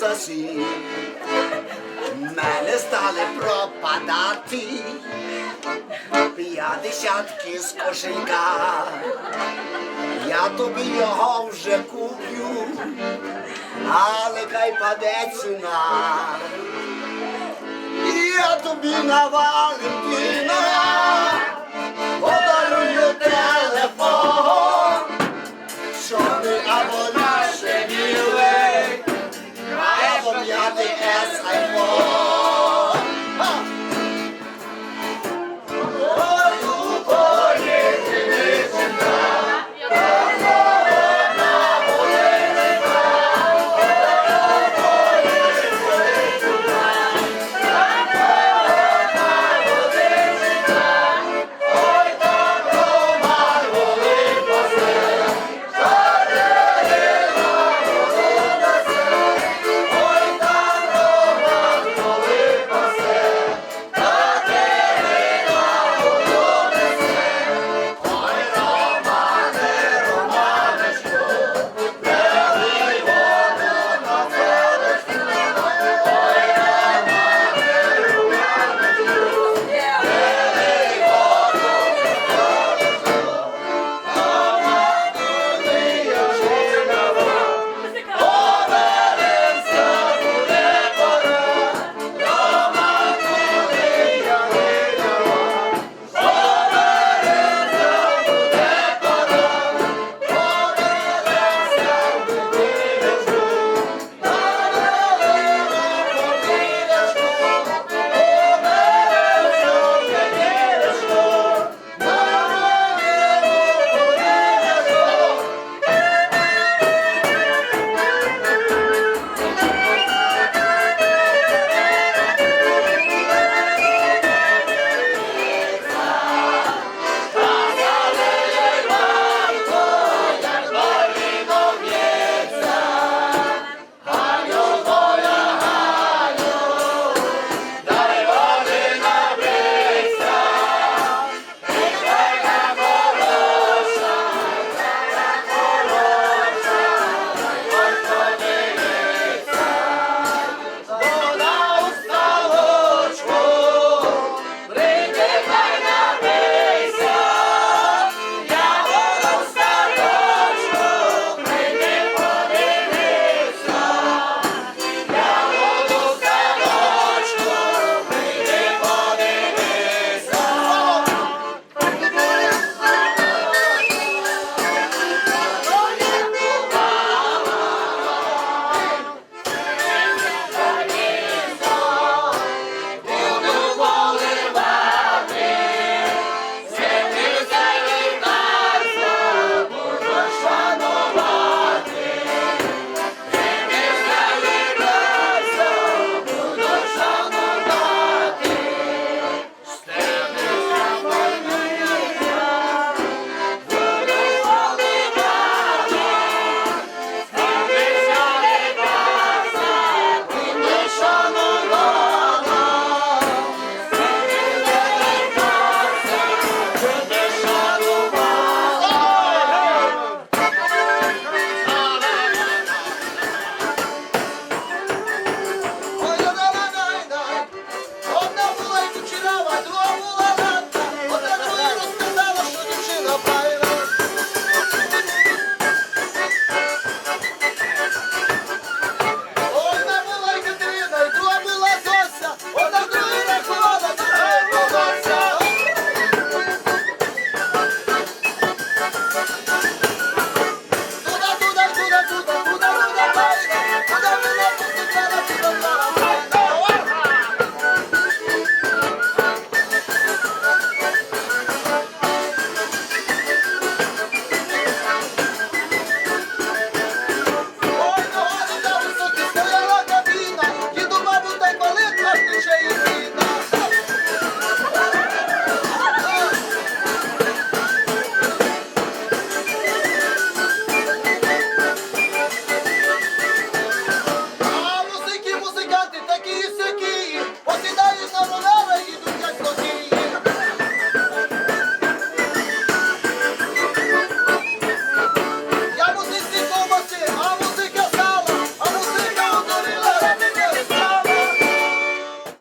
равно. Мене стали пропадати п'ятдесятки з кошелька. Я тобі його вже куплю, але хай паде ціна. Я тобі на